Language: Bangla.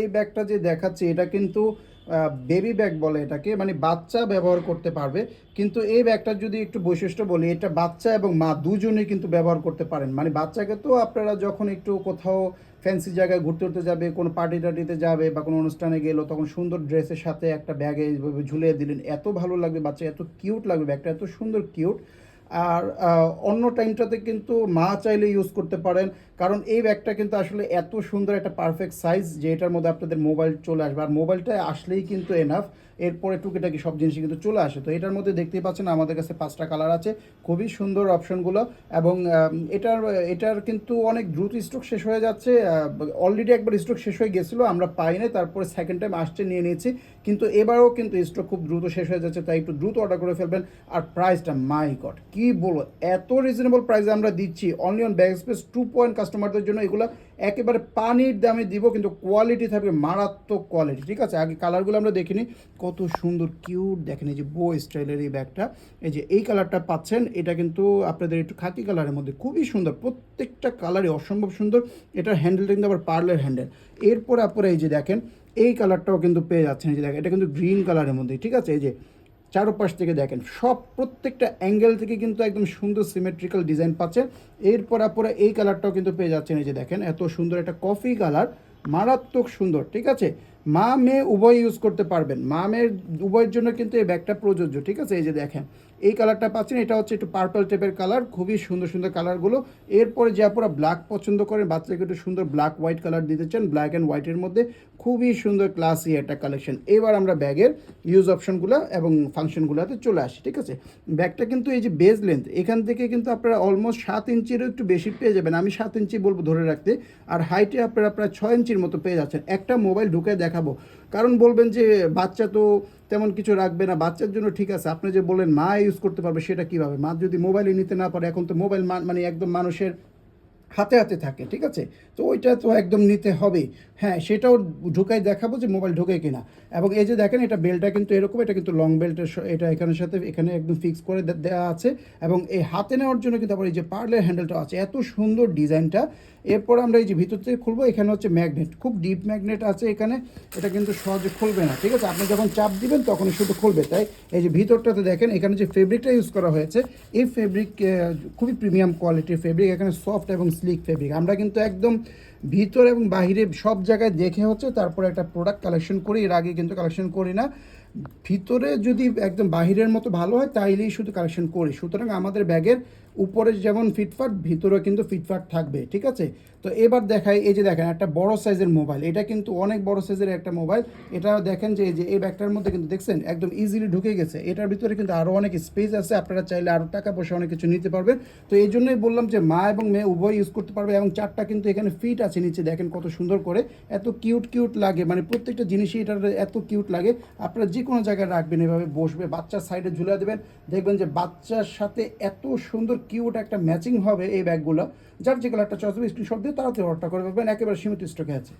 এই ব্যাগটা যে দেখাচ্ছে, এটা কিন্তু বেবি ব্যাগ বলে এটাকে মানে বাচ্চা ব্যবহার করতে পারবে। কিন্তু এই ব্যাগটার যদি একটু বৈশিষ্ট্য বলি, এটা বাচ্চা এবং মা দুজনেই কিন্তু ব্যবহার করতে পারেন। মানে বাচ্চাকে তো আপনারা যখন একটু কোথাও ফ্যান্সি জায়গায় ঘুরতে উঠতে যাবে, কোনো পার্টি টার্টিতে যাবে বা কোনো অনুষ্ঠানে গেলো, তখন সুন্দর ড্রেসের সাথে একটা ব্যাগে ঝুলিয়ে দিলেন, এত ভালো লাগবে বাচ্চা, এত কিউট লাগবে, ব্যাগটা এত সুন্দর কিউট আর অন্য টাইমটাতে কিন্তু মা চাইলে ইউজ করতে পারেন। কারণ এই ব্যাগটা কিন্তু আসলে এত সুন্দর একটা পারফেক্ট সাইজ যে এটার মধ্যে আপনাদের মোবাইল চলে আসবে। আর মোবাইলটা আসলেই কিন্তু এনাফ এরপরে টুকিটাকি সব জিনিসই কিন্তু চলে আসে। তো এটার মধ্যে দেখতেই পাচ্ছেন আমাদের কাছে পাঁচটা কালার আছে। খুবই সুন্দর অপশনগুলো এবং এটার এটার কিন্তু অনেক দ্রুত স্টক শেষ হয়ে যাচ্ছে। অলরেডি একবার স্টক শেষ হয়ে গেছিল, আমরা পাই না তারপরে সেকেন্ড টাইম আসছে, নিয়ে নিয়েছি। কিন্তু এবারও কিন্তু স্টক খুব দ্রুত শেষ হয়ে যাচ্ছে। তাই একটু দ্রুত অর্ডার করে ফেলবেন। আর প্রাইসটা মাই গড কি বলব এত রিজনেবল প্রাইসে আমরা দিচ্ছি। Only on bag space two point কাস্টমারদের জন্য এগুলো একেবারে পানির দামে দিব, কিন্তু কোয়ালিটি থাকবে মারাত্মক কোয়ালিটি ঠিক আছে? আগে কালারগুলো আমরা দেখিনি, কত সুন্দর কিউট দেখেন এই যে বো স্টাইলের এই ব্যাগটা, এই যে এই কালারটা পাচ্ছেন, এটা কিন্তু আপনাদের একটু খাকি কালারের মধ্যে খুবই সুন্দর, প্রত্যেকটা কালারই অসম্ভব সুন্দর, এটার হ্যান্ডেলটা কিন্তু আবার পার্লের হ্যান্ডেল এরপর আপনারা এই যে দেখেন, এই কালারটাও কিন্তু পেয়ে যাচ্ছেন, এই যে দেখেন, এটা কিন্তু গ্রিন কালারের মধ্যে, ঠিক আছে? এই যে চারোপাশ থেকে দেখেন। সব প্রত্যেকটা অ্যাঙ্গেল থেকে কিন্তু একদম সুন্দর সিমেট্রিক্যাল ডিজাইন পাচ্ছে। এরপর আপনারা এই কালারটাও কিন্তু পেয়ে যাচ্ছেন এই যে দেখেন, এত সুন্দর একটা কফি কালার মারাত্মক সুন্দর, ঠিক আছে? মা মেয়ে উভয় ইউজ করতে পারবেন। মা মেয়ের উভয়ের জন্য কিন্তু এই ব্যাগটা প্রযোজ্য, ঠিক আছে? এই যে দেখেন এই কালারটা পাচ্ছেন, এটা হচ্ছে একটু পার্পল টাইপের কালার, খুবই সুন্দর সুন্দর কালারগুলো। এরপরে যে আপনারা ব্ল্যাক পছন্দ করেন, বাচ্চাকে একটু সুন্দর ব্ল্যাক হোয়াইট কালার দিতে চান ব্ল্যাক অ্যান্ড হোয়াইটের মধ্যে খুবই সুন্দর ক্লাসি একটা কালেকশন এবার আমরা ব্যাগের ইউজ অপশনগুলো এবং ফাংশনগুলোতে চলে আসি, ঠিক আছে? ব্যাগটা কিন্তু এই যে বেজ লেন্থ এখান থেকে কিন্তু আপনারা অলমোস্ট সাত ইঞ্চিরও একটু বেশি পেয়ে যাবেন। আমি সাত ইঞ্চি বলব ধরে রাখতে, আর হাইটে আপনারা প্রায় ছয় ইঞ্চির মতো পেয়ে যাচ্ছেন। একটা মোবাইল ঢুকে দেখাবো। কারণ বলবেন যে বাচ্চা তো তেমন কিছু রাখবে না, বাচ্চার জন্য ঠিক আছে। আপনি যে বলেন মা ইউজ করতে পারবে সেটা কীভাবে? মা যদি মোবাইলে নিতে না পারে, এখন তো মোবাইল মানে একদম মানুষের হাতে হাতে থাকে, ঠিক আছে? তো ওইটা তো একদম নিতে হবে। হ্যাঁ সেটাও ঢুকাই দেখাবো যে মোবাইল ঢুকে কিনা। এবং এই যে দেখেন, এটা বেলটা কিন্তু এরকম, এটা কিন্তু লং বেল্টের এটা এখানের সাথে, এখানে একদম ফিক্স করে দেওয়া আছে। এবং এই হাতে নেওয়ার জন্য কিন্তু আবার এই যে পার্লের হ্যান্ডেলটা আছে, এত সুন্দর ডিজাইনটা। এরপর আমরা এই যে ভিতর থেকে খুলবো, এখানে হচ্ছে ম্যাগনেট খুব ডিপ ম্যাগনেট আছে এখানে। এটা কিন্তু সহজে খুলবে না, ঠিক আছে? আপনি যখন চাপ দিবেন, তখনই শুধু খুলবে। তাই এই যে ভিতরটাতে দেখেন, এখানে যে ফেব্রিকটা ইউজ করা হয়েছে, এই ফেব্রিক খুবই প্রিমিয়াম কোয়ালিটির ফেব্রিক এখানে সফট এবং স্লিক ফেব্রিক আমরা কিন্তু একদম ভিতর এবং বাহিরে সব জায়গায় দেখে হচ্ছে তারপরে একটা প্রোডাক্ট কালেকশন করি, এর আগে কিন্তু কালেকশন করি না। ভিতরে যদি একদম বাহিরের মতো ভালো হয়, তাইলেই শুধু কালেকশন করি। সুতরাং আমাদের ব্যাগের উপরে যেমন ফিটফাট ভিতরেও কিন্তু ফিটফাট থাকবে, ঠিক আছে? তো এবার দেখাই, এই যে দেখেন, একটা বড় সাইজের মোবাইল এটা কিন্তু অনেক বড় সাইজের একটা মোবাইল এটা দেখেন যে, এই যে, এই ব্যাগটার মধ্যে কিন্তু দেখছেন, একদম ইজিলি ঢুকে গেছে। এটার ভিতরে কিন্তু আরও অনেক স্পেস আছে। আপনারা চাইলে আরও টাকা পয়সা অনেক কিছু নিতে পারবেন। তো এই জন্যই বললাম যে, মা এবং মেয়ে উভয় ইউজ করতে পারবে এবং চারটা কিন্তু এখানে ফিট আছে নিচে, দেখেন কত সুন্দর করে, এত কিউট কিউট লাগে। মানে প্রত্যেকটা জিনিসই এটা এত কিউট লাগে। আপনারা যে কোনো জায়গায় রাখবেন, এভাবে বসবে, বাচ্চার সাইডে ঝুলে দেবেন। দেখবেন যে বাচ্চার সাথে এত সুন্দর, কিউট একটা ম্যাচিং হবে এই ব্যাগগুলো। যার যেগুলো একটা চয়েস হবে স্ক্রিনশট দিয়ে তাড়াতাড়ি অর্ডার করে পাবেন একেবারে সীমিত স্টকে আছে।